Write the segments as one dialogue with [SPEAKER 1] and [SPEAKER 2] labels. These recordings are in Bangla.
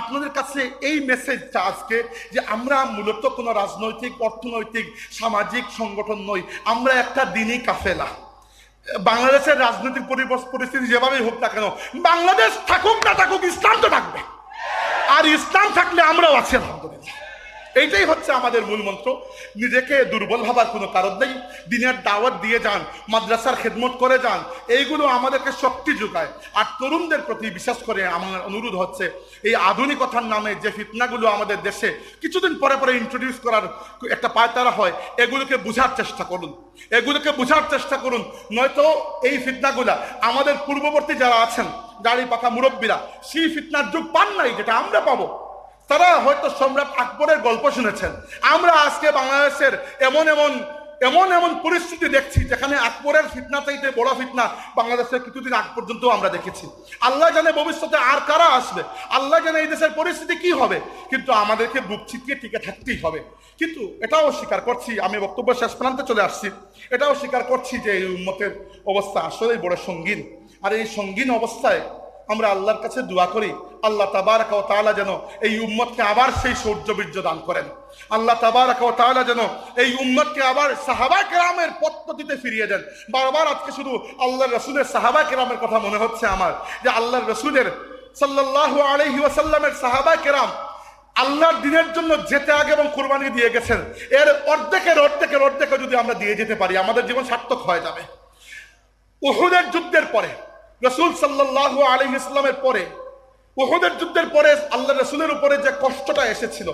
[SPEAKER 1] আপনাদের কাছে এই মেসেজটা আজকে যে আমরা মূলত কোনো রাজনৈতিক, অর্থনৈতিক, সামাজিক সংগঠন নই, আমরা একটা দিনই কাফেলা। বাংলাদেশের রাজনৈতিক পরিস্থিতি যেভাবেই হোক না কেন, বাংলাদেশ থাকুক না থাকুক, ইসলাম তো থাকবে। আর ইসলাম থাকলে আমরাও আছি, আলহামদুলিল্লাহ। এইটাই হচ্ছে আমাদের মূল মন্ত্র। নিজেকে দুর্বল ভাবার কোনো কারণ নেই। দিনের দাওয়াত দিয়ে যান, মাদ্রাসার খেদমত করে যান, এইগুলো আমাদেরকে শক্তি যোগায়। আর তরুণদের প্রতি বিশেষ করে আমার অনুরোধ হচ্ছে, এই আধুনিকতার নামে যে ফিতনাগুলো আমাদের দেশে কিছুদিন পরে পরে ইন্ট্রোডিউস করার একটা পায়তারা হয়, এগুলোকে বোঝার চেষ্টা করুন। এগুলোকে বোঝার চেষ্টা করুন। নয়তো এই ফিতনাগুলা আমাদের পূর্ববর্তী যারা আছেন গাড়ি পাকা মুরব্বীরা, সেই ফিতনার যুগ পান নাই যেটা আমরা পাবো। তারা হয়তো সম্রাট আকবরের গল্প শুনেছেন। আমরা আজকে বাংলাদেশের এমন এমন এমন এমন পরিস্থিতি দেখছি যেখানে আকবরের ফিতনা চাইতে বড় ফিতনা বাংলাদেশের কিছুদিন আগ পর্যন্ত আমরা দেখেছি। আল্লাহ জানে ভবিষ্যতে আর কারা আসবে। আল্লাহ জানে এই দেশের পরিস্থিতি কি হবে। কিন্তু আমাদেরকে বুক চিতিয়ে টিকে থাকতেই হবে। কিন্তু এটাও স্বীকার করছি, আমি বক্তব্য শেষ প্রান্তে চলে আসছি। এটাও স্বীকার করছি যে এই উন্মতের অবস্থা আসলেই বড় সঙ্গীন। আর এই সঙ্গীন অবস্থায় আমরা আল্লাহর কাছে দোয়া করি, আল্লাহ তাবারাক ও তাআলা যেন এই উম্মতকে আবার সেই সৌর্যবীর্য দান করেন। আল্লাহ তাবারাক ও তাআলা যেন এই উম্মতকে আবার সাহাবা কেরামের পদ্ধতিতে ফিরিয়ে দেন। বারবার আজকে শুধু আল্লাহর রসুলের সাহাবা কেরামের কথা মনে হচ্ছে আমার, যে আল্লাহর রসুলের সাল্লাল্লাহু আলাইহি ওয়াসাল্লামের সাহাবা কেরাম আল্লাহর দিনের জন্য যেতে আগে এবং কোরবানি দিয়ে গেছেন। এর অর্ধেকের অর্ধেকের অর্ধেকে যদি আমরা দিয়ে যেতে পারি, আমাদের জীবন সার্থক হয়ে যাবে। উহুদের যুদ্ধের পরে রসুল সাল্লাহ আলী ইসলামের পরে ওহদের যুদ্ধের পরে আল্লাহ রসুলের উপরে যে কষ্টটা এসেছিল,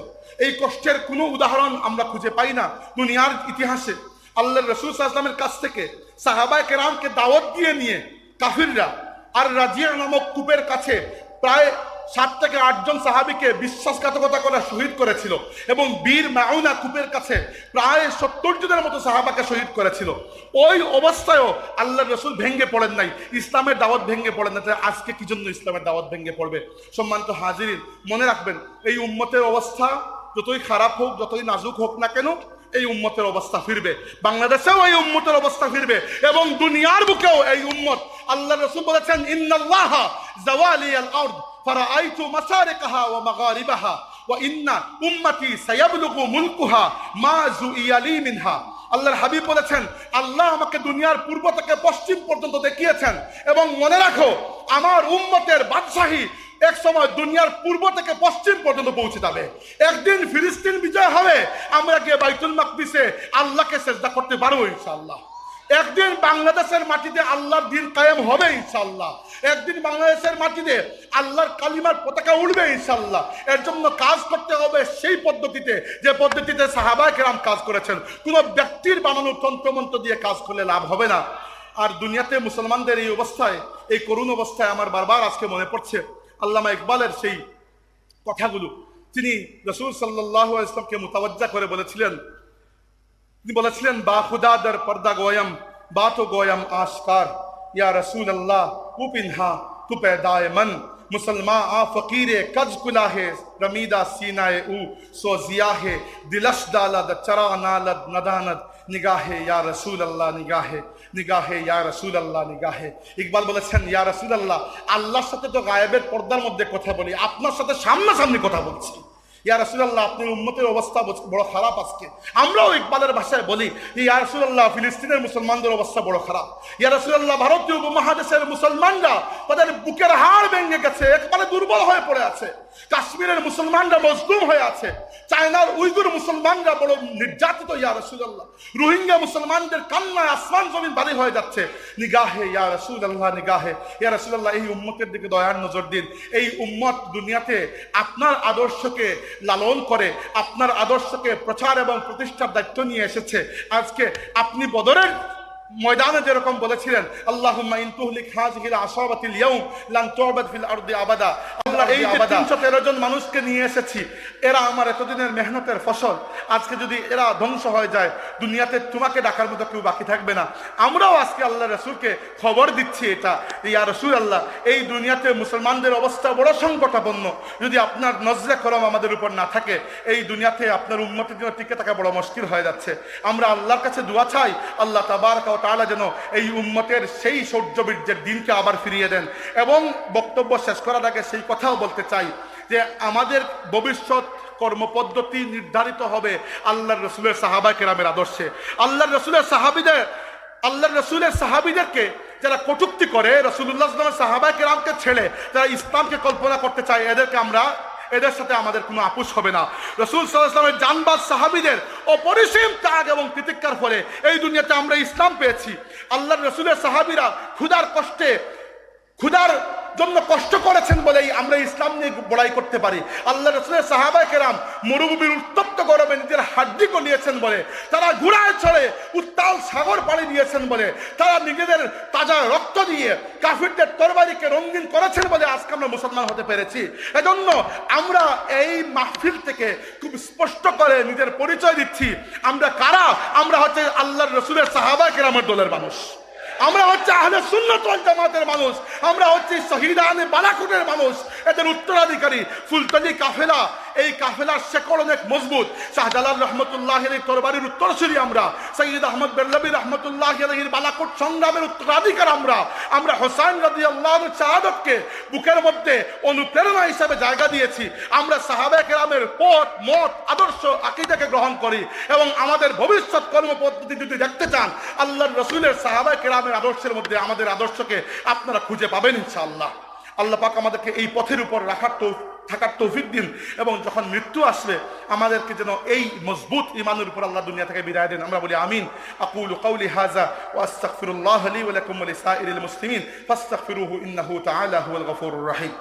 [SPEAKER 1] এই কষ্টের কোনো উদাহরণ আমরা খুঁজে পাই না দুনিয়ার ইতিহাসে। আল্লাহ রসুল সাল্লামের কাছ থেকে সাহাবায় কেরামকে দাওয়াত দিয়ে নিয়ে কাফিররা আর রাজিয়া নামক কূপের কাছে প্রায় সাত থেকে আটজন সাহাবিকে বিশ্বাসঘাতকতা করে শহীদ করেছিল এবং বীর মাউনা কূপের কাছে প্রায় সত্তর জনের মতো সাহাবাকে শহীদ করেছিল। ওই অবস্থায়ও আল্লাহ রসুল ভেঙ্গে পড়েন নাই। ইসলামের দাওয়াত ভেঙ্গে পড়েন না আজকে কি জন্য ইসলামের দাওয়াত ভেঙ্গে পড়বে? সম্মানিত হাজিরিন, মনে রাখবেন, এই উম্মতের অবস্থা যতই খারাপ হোক, যতই নাজুক হোক না কেন, এই উম্মতের অবস্থা ফিরবে। বাংলাদেশেও এই উম্মতের অবস্থা ফিরবে এবং দুনিয়ার বুকেও এই উম্মত আল্লাহ রসুল বলেছেন, ইন্নাল্লাহ জাওয়ালি আল মাসারিকাহা ওয়া মাগারিবাহা ওয়া ইন্না উম্মতি সায়াবলুগু মুলকুহা মা জুইয়ালি মিনহা আল্লাহর হাবিব বলেছেন, আল্লাহ আমাকে দুনিয়ার পূর্ব থেকে পশ্চিম পর্যন্ত দেখিয়েছেন এবং মনে রাখো, আমার উম্মতের বাদশাহী এক সময় দুনিয়ার পূর্ব থেকে পশ্চিম পর্যন্ত পৌঁছে যাবে। একদিন ফিলিস্তিন বিজয় হবে, আমরা গিয়ে বাইতুল মাকদিসে আল্লাহকে চেষ্টা করতে পারব ইনশাআল্লাহ। একদিন বাংলাদেশের মাটিতে আল্লাহর দিন কায়েম হবে ইনশাল্লাহ একদিন বাংলাদেশের মাটিতে আল্লাহর কালিমার পতাকা উঠবে ইনশাল্লাহ এর জন্য কাজ করতে হবে সেই পদ্ধতিতে, যে পদ্ধতিতে সাহাবায় কেরাম কাজ করেছেন। কোনো ব্যক্তির বানানো তন্ত্রমন্ত্র দিয়ে কাজ করলে লাভ হবে না। আর দুনিয়াতে মুসলমানদের এই অবস্থায়, এই করুণ অবস্থায় আমার বারবার আজকে মনে পড়ছে। আল্লামা ইকবালের সেই কথাগুলো। তিনি রসুল সাল্লাহ ইসলামকে মোতাবজ্জা করে বলেছিলেন তিনি বলেছিলেন, বা খুদাদার পর্দা গোয়ম, বা তো গোয়ম আসকার ইয়া রসুল আল্লাহ ও পিনহা তু পেদায় মন মুসলমান আ ফকিরে কজ কুলাহে রমিদা সিনায় উ। সো জিয়াহে দিলশ দালাদ, চরা নালদ নিগা নিগাহে ইয়া রসুল আল্লাহ নিগাহে নিগাহে ইয়া রসুল আল্লাহ নিগাহে। ইকবাল বলেছেন, ইয়া রসুল আল্লাহ আল্লাহর সাথে তো গায়েবের পর্দার মধ্যে কথা বলি, আপনার সাথে সামনাসামনি কথা বলছি। ইয়া রসুল্লাহ আপনার উম্মতের অবস্থা বড়- খারাপ আজকে। আমরাও ইকবালের ভাষায় বলি যে ইয়া রসুল্লাহ ফিলিস্তিনের মুসলমানদের অবস্থা বড় খারাপ। ইয়া রসুল্লাহ ভারতীয় উপমহাদেশের মুসলমানরা তাদের বুকের হাড় ভেঙে গেছে, একবারে দুর্বল হয়ে পড়ে আছে। কাশ্মীরের মুসলমানরা মজলুম হয়ে আছে। চায়নার উইগুর মুসলমানরা বড় নির্যাতিত, ইয়া রসুল্লাহ রোহিঙ্গা মুসলমানদের কান্নায় আসমান জমিন বাড়ি হয়ে যাচ্ছে। নিগাহে, ইয়া রসুল্লাহ নিগাহে। ইয়া রসুল্লাহ এই উম্মতের দিকে দয়ার নজর দিন। এই উম্মত দুনিয়াতে আপনার আদর্শকে লালন করে আপনার আদর্শকে প্রচার এবং প্রতিষ্ঠার দায়িত্ব নিয়ে এসেছে। আজকে আপনি বদরের ময়দানে যেরকম বলেছিলেন আল্লাহুম্মা ইন তুহলিক হাযিহিল আসাবাতিল ইয়াউম লান তু'বাদ ফিল আরদি আবাদা। আল্লাহ এই যে 313 জন মানুষকে নিয়ে এসেছি এরা আমার এতদিনের মেহনতের ফসল আজকে যদি এরা ধ্বংস হয়ে যায় দুনিয়াতে তোমাকে ডাকার মতো কেউ বাকি থাকবে না। আমরাও আজকে আল্লাহ রসুলকে খবর দিচ্ছি এটা ইয়া রসুল আল্লাহ এই দুনিয়াতে মুসলমানদের অবস্থা বড় সংকটাপন্ন। যদি আপনার নজরে করম আমাদের উপর না থাকে এই দুনিয়াতে আপনার উন্মতির জন্য টিকে থাকা বড় মুশকিল হয়ে যাচ্ছে। আমরা আল্লাহর কাছে দোয়া চাই আল্লাহ তাবারক ও তাআলা যেন এই উম্মতের সেই সৌর্যবীর্যের দিনকে আবার ফিরিয়ে দেন। এবং বক্তব্য শেষ করার আগে সেই কথাও বলতে চাই যে আমাদের ভবিষ্যৎ কর্মপদ্ধতি নির্ধারিত হবে আল্লাহ রসুলের সাহাবা কেরামের আদর্শে। আল্লাহ রসুলের সাহাবিদের আল্লাহ রসুলের সাহাবিদেরকে যারা কটুক্তি করে রসুল্লাহ সাহাবা কেরামকে ছেড়ে, যারা ইসলামকে কল্পনা করতে চায়, এদেরকে আমরা এদের সাথে আমাদের কোনো আপোষ হবে না। রসুল সাল্লাহামের জানবাদ সাহাবিদের অপরিসীম ত্যাগ এবং তিতিক্ষার ফলে এই দুনিয়াতে আমরা ইসলাম পেয়েছি। আল্লাহ রসুলের সাহাবিরা ক্ষুধার কষ্টে, ক্ষুধার জন্য কষ্ট করেছেন বলেই আমরা ইসলাম নিয়ে বড়াই করতে পারি। আল্লাহ রসুলের সাহাবাই কেরাম মরুভূমির উত্তপ্ত গরমে নিজের হাড্ডি নিয়েছেন বলে, তারা ঘুরায় চড়ে উত্তাল সাগর পাড়ি দিয়েছেন বলে, তারা নিজেদের তাজা রক্ত দিয়ে কাফিরদের তরবারিকে রঙিন করেছেন বলে আজকে আমরা মুসলমান হতে পেরেছি। এজন্য আমরা এই মাহফিল থেকে খুব স্পষ্ট করে নিজের পরিচয় দিচ্ছি। আমরা কারা? আমরা হচ্ছে আল্লাহর রসুলের সাহাবা কেরামের দলের মানুষ। আমরা হচ্ছে আহলে সুন্নত জামাতের মানুষ। আমরা হচ্ছে শহীদানে বালাকুটের মানুষ। এদের উত্তরাধিকারী ফুলতলি কাফেলা। এই কাফেলার শেকড় অনেক মজবুত। শাহজালাল রহমতুল্লাহ আলীর তরবারির উত্তরসূরি আমরা। সৈয়দ আহমদ বেল্লবী রহমতুল্লাহ আলহির বালাকুট সংগ্রামের উত্তরাধিকার আমরা। আমরা হোসাইন রাজি আল্লাহ শাহাদতকে বুকের মধ্যে অনুপ্রেরণা হিসাবে জায়গা দিয়েছি। আমরা সাহাবে কেরামের পথ, মত, আদর্শ, আকিদাকে গ্রহণ করি এবং আমাদের ভবিষ্যৎ কর্মপদ্ধতি যদি দেখতে চান। আল্লাহর রসুলের সাহাবা কেরামের আদর্শের মধ্যে আমাদের আদর্শকে আপনারা খুঁজে পাবেন ইনশাআল্লাহ। আল্লাহ পাক আমাদেরকে এই পথের উপর রাখার তো থাকার তৌফিক দিন এবং যখন মৃত্যু আসবে, আমাদেরকে যেন এই মজবুত ইমানের উপর আল্লাহ দুনিয়া থেকে বিদায় দেন। আমরা বলি আমিন। আকুল কাউলি হাজা ওয়াস্তাগফিরুল্লাহ লি ওয়া লাকুম ওয়া মুসলিমিন। ফাস্তাগফিরুহু ইন্নাহু তাআলা হুয়াল গফুরুর রহিম।